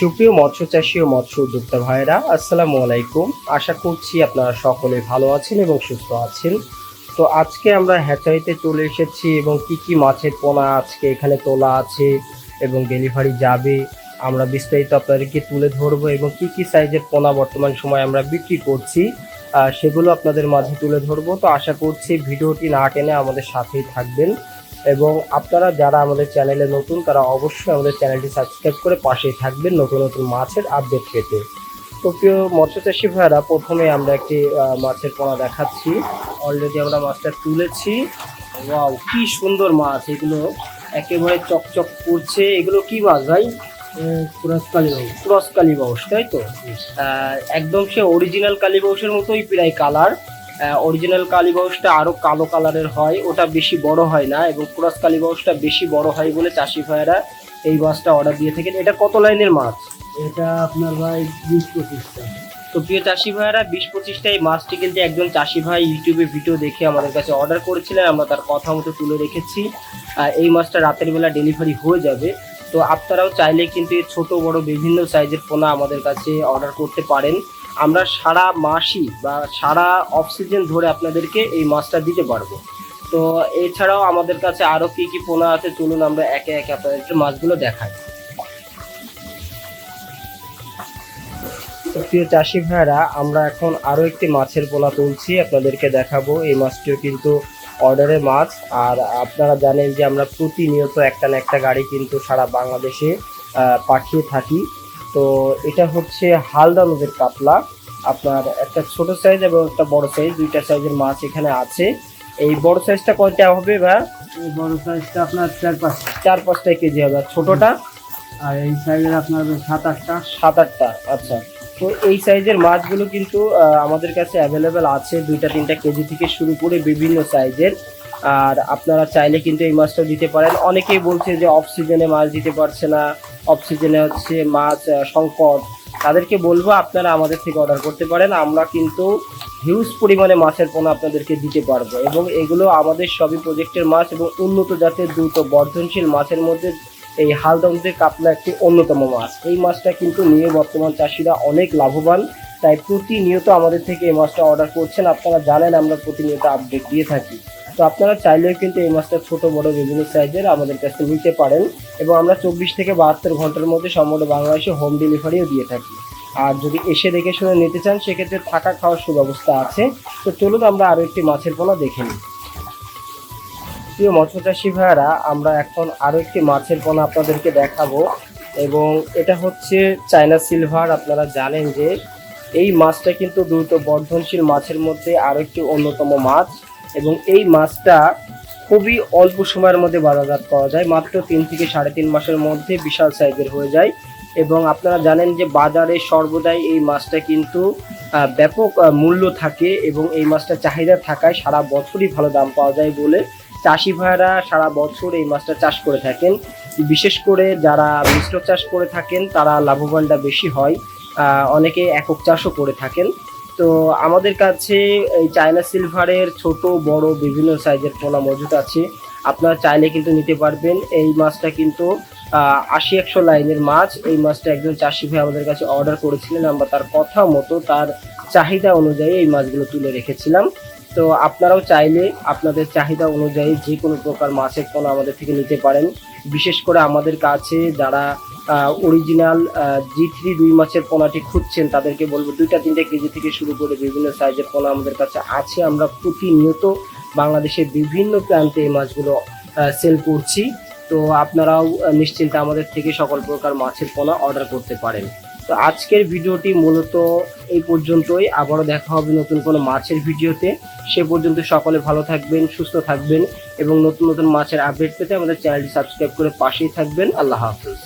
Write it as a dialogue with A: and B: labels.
A: সুপ্রিয় মৎস্য চাষী ও মৎস্য উদ্যোক্তা ভাইরা আসসালামু আলাইকুম। আশা করছি আপনারা সকলে ভালো আছেন এবং সুস্থ আছেন। তো আজকে আমরা হ্যাচারিতে চলে এসেছি এবং কি কি মাছের পোনা আজকে এখানে তোলা আছে এবং ডেলিভারি যাবে, আমরা বিস্তারিত আপনাদেরকে তুলে ধরবো এবং কি কি সাইজের পোনা বর্তমান সময় আমরা বিক্রি করছি সেগুলো আপনাদের মাঝে তুলে ধরবো। তো আশা করছি ভিডিওটি না টেনে আমাদের সাথেই থাকবেন। এবং আপনারা যারা আমাদের চ্যানেলে নতুন তারা অবশ্যই আমাদের চ্যানেলটি সাবস্ক্রাইব করে পাশেই থাকবেন নতুন নতুন মাছের আপডেট পেতে। তো প্রিয় মৎস্যচাষী ভাইরা প্রথমে আমরা একটি মাছের পোনা দেখাচ্ছি। অলরেডি আমরা মাছটা তুলেছি। ওয়াও কি সুন্দর মাছ! এগুলো একেবারে চকচক করছে। এগুলো কি মাছ ভাই?
B: পুরাত কালীবাবু
A: ক্রস কালীবাউস তাই তো? একদম সে অরিজিনাল কালীবাউসের মতোই প্রায় কালার অরিজিনাল কালীবাউসটা আরও কালো কালারের হয় ওটা বেশি বড় হয় না এবং ক্রস কালীবাউসটা বেশি বড় হয় বলে চাষি ভাইয়েরা এই মাছটা অর্ডার দিয়ে থাকেন। এটা কত লাইনের মাছ?
B: এটা আপনার ভাই বিশ পঁচিশটা
A: তো প্রিয় চাষি ভাইয়েরা বিশ পঁচিশটা এই মাছটি কিন্তু একজন চাষি ভাই ইউটিউবে ভিডিও দেখে আমাদের কাছে অর্ডার করেছিলেন আমরা তার কথা মতো তুলে রেখেছি। এই মাছটা রাতের বেলা ডেলিভারি হয়ে যাবে। তো আপনারাও চাইলে কিন্তু ছোট বড় বিভিন্ন সাইজের পোনা আমাদের কাছে অর্ডার করতে পারেন। আমরা সারা মাসই বা সারা অফ সিজন ধরে আপনাদেরকে এই মাছটা দিতে পারব। তো এছাড়াও আমাদের কাছে আরও কী কী পোনা আছে, চলুন আমরা একে একে আপনাদেরকে মাছগুলো দেখাই। প্রিয় চাষি ভাইরা আমরা এখন আরও একটি মাছের পোনা তুলছি, আপনাদেরকে দেখাবো। এই মাছটিও কিন্তু অর্ডারের মাছ, আর আপনারা জানেন যে আমরা প্রতিনিয়ত একটা না একটা গাড়ি কিন্তু সারা বাংলাদেশে পাঠিয়ে থাকি। তো এটা হচ্ছে হালদা নদীর কাতলা। আপনার একটা ছোট সাইজ এবং একটা বড় সাইজ দুইটা সাইজের মাছ এখানে আছে। এই বড় সাইজটা কয়টা হবে বা
B: এই বড় সাইজটা আপনার চার পাঁচ।
A: চার পাঁচটা কেজি হবে। আর ছোটটা?
B: আর এই সাইজের আপনার সাত আটটা।
A: সাত আটটা আচ্ছা। তো এই সাইজের মাছগুলো কিন্তু আমাদের কাছে অ্যাভেলেবেল আছে। দুইটা তিনটা কেজি থেকে শুরু করে বিভিন্ন সাইজের আর আপনারা চাইলে কিন্তু এই মাছটা দিতে পারেন। অনেকেই বলছে যে অফ সিজনে মাছ দিতে পারছে না। অফ সিজনে হচ্ছে মাছ সংকট। তাদেরকে বলব আপনারা আমাদের থেকে অর্ডার করতে পারেন। আমরা কিন্তু হিউজ পরিমাণে মাছের পোনা আপনাদেরকে দিতে পারব এবং এগুলো আমাদের সবই প্রজেক্টের মাছ এবং উন্নত জাতের দ্রুত বর্ধনশীল মাছের মধ্যে এই হালদমতে কাপলা একটি অন্যতম মাছ। এই মাছটা কিন্তু নিয়ে বর্তমান চাষিরা অনেক লাভবান। তাই প্রতিনিয়ত আমাদের থেকে এই মাছটা অর্ডার করছেন। আপনারা জানেন আমরা প্রতিনিয়ত আপডেট দিয়ে থাকি। তো আপনারা চাইলেও কিন্তু এই মাছটা ছোট, বড় বিভিন্ন সাইজের আমাদের কাছে নিতে পারেন এবং আমরা চব্বিশ থেকে বাহাত্তর ঘণ্টার মধ্যে সমগ্র বাংলাদেশে হোম ডেলিভারিও দিয়ে থাকি। আর যদি এসে দেখে শুনে নিতে চান, সেক্ষেত্রে থাকা খাওয়ার সুব্যবস্থা আছে। তো চলুন আমরা আরও একটি মাছের পোনা দেখে নিই। প্রিয় মৎস্যচাষী ভাইয়ারা, আমরা এখন আরও একটি মাছের পোনা আপনাদেরকে দেখাবো এবং এটা হচ্ছে চায়না সিলভার। আপনারা জানেন যে এই মাছটা কিন্তু দ্রুত বর্ধনশীল মাছের মধ্যে আরও একটি অন্যতম মাছ। এবং এই মাছটা খুবই অল্প সময়ের মধ্যে বাজারজাত করা যায়। মাত্র তিন থেকে সাড়ে তিন মাসের মধ্যে বিশাল সাইজের হয়ে যায় এবং আপনারা জানেন যে বাজারে সর্বদাই এই মাছটা কিন্তু ব্যাপক মূল্য থাকে এবং এই মাছটা চাহিদা থাকায় সারা বছরই ভালো দাম পাওয়া যায় বলে চাষি ভাইরা সারা বছর এই মাছটা চাষ করে থাকেন। বিশেষ করে যারা মিশ্র চাষ করে থাকেন, তারা লাভবানটা বেশি হয়। অনেকে একক চাষও করে থাকেন। তো আমাদের কাছে এই চায়না সিলভারের ছোট, বড় বিভিন্ন সাইজের পোনা মজুদ আছে। আপনারা চাইলে কিন্তু নিতে পারবেন। এই মাছটা কিন্তু আশি একশো লাইনের মাছ। এই মাছটা একজন চাষি ভাই আমাদের কাছে অর্ডার করেছিলেন। আমরা তার কথা মতো, তার চাহিদা অনুযায়ী এই মাছগুলো তুলে রেখেছিলাম। তো আপনারাও চাইলে আপনাদের চাহিদা অনুযায়ী যে কোনো প্রকার মাছের পোনা আমাদের থেকে নিতে পারেন। বিশেষ করে আমাদের কাছে যারা অরিজিনাল জি থ্রি রুই মাছের পোনাটি খুঁজছেন, তাদেরকে বলব দুইটা তিনটা কেজি থেকে শুরু করে বিভিন্ন সাইজের পোনা আমাদের কাছে আছে। আমরা প্রতিনিয়ত বাংলাদেশের বিভিন্ন প্রান্তে এই মাছগুলো সেল করছি। তো আপনারাও নিশ্চিন্তে আমাদের থেকে সকল প্রকার মাছের পোনা অর্ডার করতে পারেন। তো আজকের ভিডিওটি মূলত এই পর্যন্তই। আবারও দেখা হবে নতুন কোনো মাছের ভিডিওতে। সে পর্যন্ত সকলে ভালো থাকবেন, সুস্থ থাকবেন এবং নতুন নতুন মাছের আপডেট পেতে আমাদের চ্যানেলটি সাবস্ক্রাইব করে পাশেই থাকবেন। আল্লাহ হাফিজ।